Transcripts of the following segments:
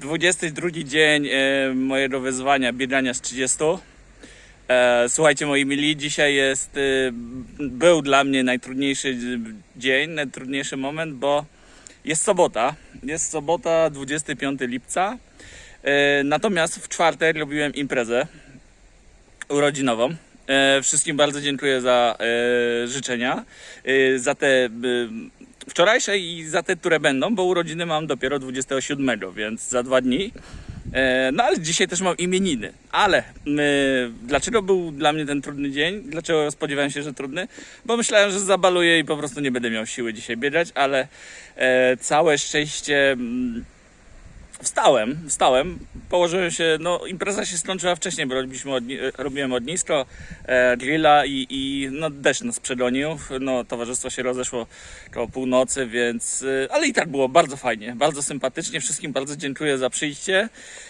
22 dzień e, mojego wyzwania biegania z 30. E, słuchajcie moi mili, dzisiaj jest, e, był dla mnie najtrudniejszy dzień, najtrudniejszy moment, bo jest sobota. Jest sobota, 25 lipca. E, natomiast w czwartek robiłem imprezę urodzinową. E, wszystkim bardzo dziękuję za e, życzenia, e, za te e, wczorajsze i za te, które będą, bo urodziny mam dopiero 27, więc za dwa dni. E, no ale dzisiaj też mam imieniny. Ale e, dlaczego był dla mnie ten trudny dzień? Dlaczego spodziewałem się, że trudny? Bo myślałem, że zabaluję i po prostu nie będę miał siły dzisiaj biegać, ale e, całe szczęście. mm, Wstałem, wstałem, położyłem się, no impreza się skończyła wcześniej, bo robiliśmy od, robiłem ognisko, e, grilla i, i no, deszcz nas przegonił, no towarzystwo się rozeszło koło północy, więc, e, ale i tak było bardzo fajnie, bardzo sympatycznie, wszystkim bardzo dziękuję za przyjście,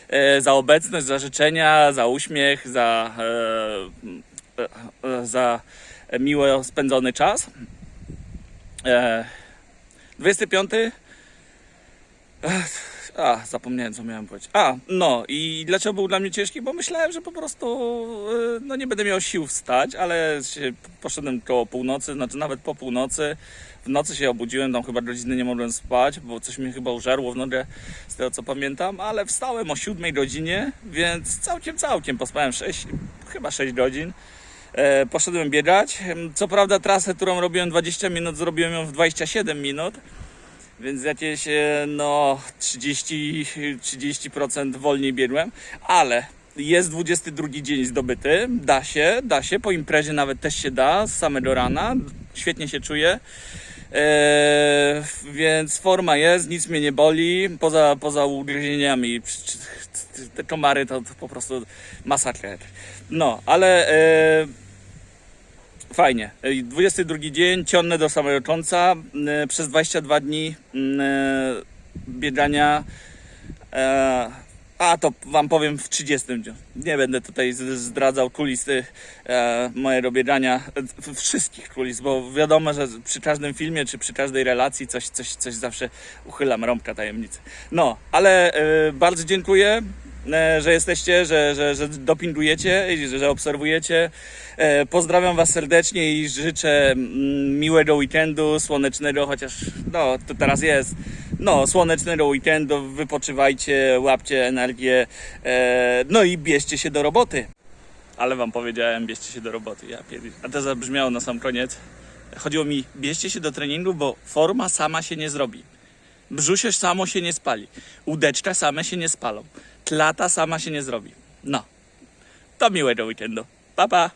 e, za obecność, za życzenia, za uśmiech, za, e, e, e, za miło spędzony czas. E, 25 a, zapomniałem co miałem powiedzieć. A, no i dlaczego był dla mnie ciężki? Bo myślałem, że po prostu y, no nie będę miał sił wstać, ale poszedłem koło północy, znaczy nawet po północy. W nocy się obudziłem, tam chyba godziny nie mogłem spać, bo coś mnie chyba użarło w nogę, z tego co pamiętam, ale wstałem o 7 godzinie, więc całkiem, całkiem pospałem 6, chyba 6 godzin. E, poszedłem biegać. Co prawda trasę, którą robiłem 20 minut, zrobiłem ją w 27 minut. Więc jakieś e, no 30, 30% wolniej biegłem, ale jest 22 dzień zdobyty, da się, da się, po imprezie nawet też się da, z samego rana, świetnie się czuję. Eee, więc forma jest, nic mnie nie boli, poza, poza ugryzieniami. Te komary to, to po prostu masakra. No, ale e, Fajnie. Ej, 22 dzień, ciągnę do samego końca. E, Przez 22 dni mm, e, biegania. E, A to Wam powiem w 30 dniu. Nie będę tutaj zdradzał kulisy mojego biegania, wszystkich kulis, bo wiadomo, że przy każdym filmie czy przy każdej relacji coś, coś, coś zawsze uchylam rąbka tajemnicy. No, ale bardzo dziękuję że jesteście, że, że, że dopingujecie, że, obserwujecie. E, Pozdrawiam Was serdecznie i życzę mm, miłego weekendu, słonecznego, chociaż no to teraz jest. No, słonecznego weekendu, wypoczywajcie, łapcie energię, e, no i bierzcie się do roboty. Ale Wam powiedziałem, bierzcie się do roboty. Ja A to zabrzmiało na sam koniec. Chodziło mi, bierzcie się do treningu, bo forma sama się nie zrobi. Brzusie samo się nie spali. Udeczka same się nie spalą. Klata sama się nie zrobi. No. To miłego weekendu. Pa, pa.